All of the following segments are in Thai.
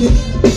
you.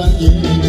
ความยิ่ง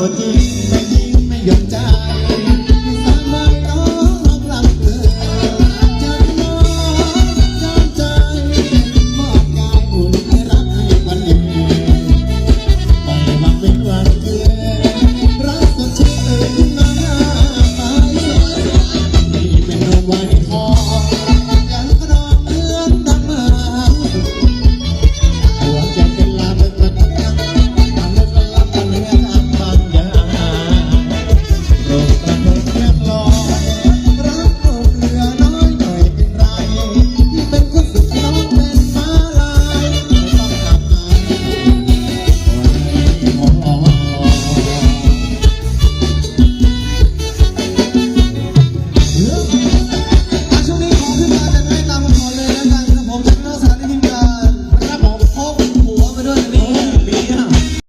Senhor